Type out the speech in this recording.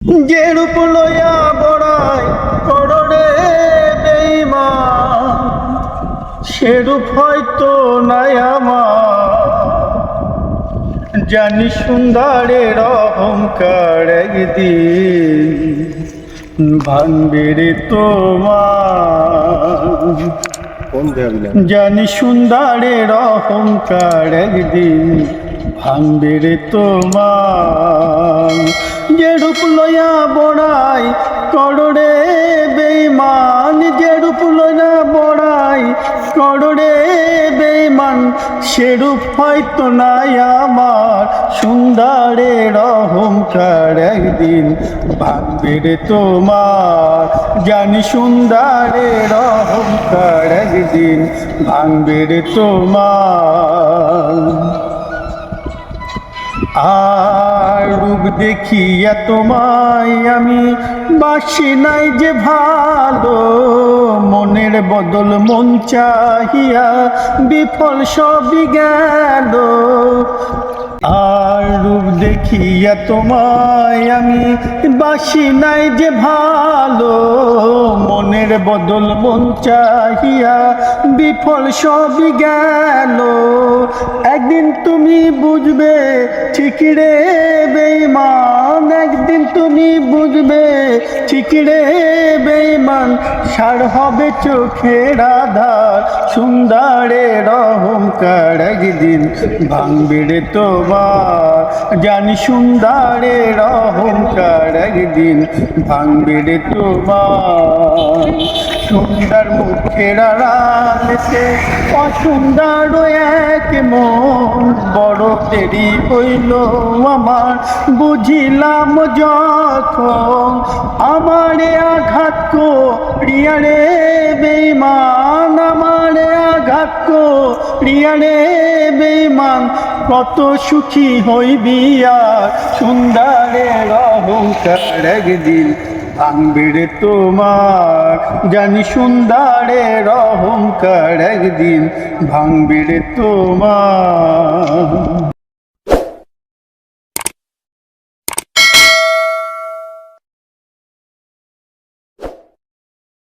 যে রূপ লইয়া বড়াই কররে বেইমান সেরূপ হয়তো নাই আমার। জানি সুন্দরের অহংকার একদিন ভাঙবে রে তোমার। জানি সুন্দরের অহংকার একদিন ভাঙবে রে তোমার। যে রূপ লইয়া বড়াই কররে বেইমান যে রূপ লইয়া বড়াই কররে বেইমান সেরূপ হয়তো নাই আমার। সুন্দরের অহংকার একদিন ভাঙবে রে তোমার। জানি সুন্দরের অহংকার একদিন ভাঙবে তোমার। আর দেখিয়া তোমায় আমি বাসি নাই যে ভালো। মনের বদল মন চাহিয়া বিফল সবই গেল। আর রূপ দেখিয়া তোমায় আমি বাসি নাই যে ভালো। মনের বদল মন চাহিয়া বিফল সবই গেল। একদিন তুমি বুঝবে ঠিক রে বেইমান একদিন তুমি বুঝবে ঠিক রে বেইমান সার হবে চোখের আধার সুন্দরের অহংকার একদিন ভাঙবে রে তোমার। জানি সুন্দরের অহংকার একদিন ভাঙবে রে তোমার। সুন্দর মুখের আড়ালেতে, অসুন্দর এক মন বড় দেরি হইল আমার। বুঝিলাম যখন আমারে আঘাত করিয়া রে বেমান আমারে আঘাত করিয়া রে বেইমান কত সুখী হইবি আর সুন্দরের অহংকার একদিন ভাঙবে রে তোমার জানি সুন্দরের অহংকার একদিন। ভাঙবে তোমার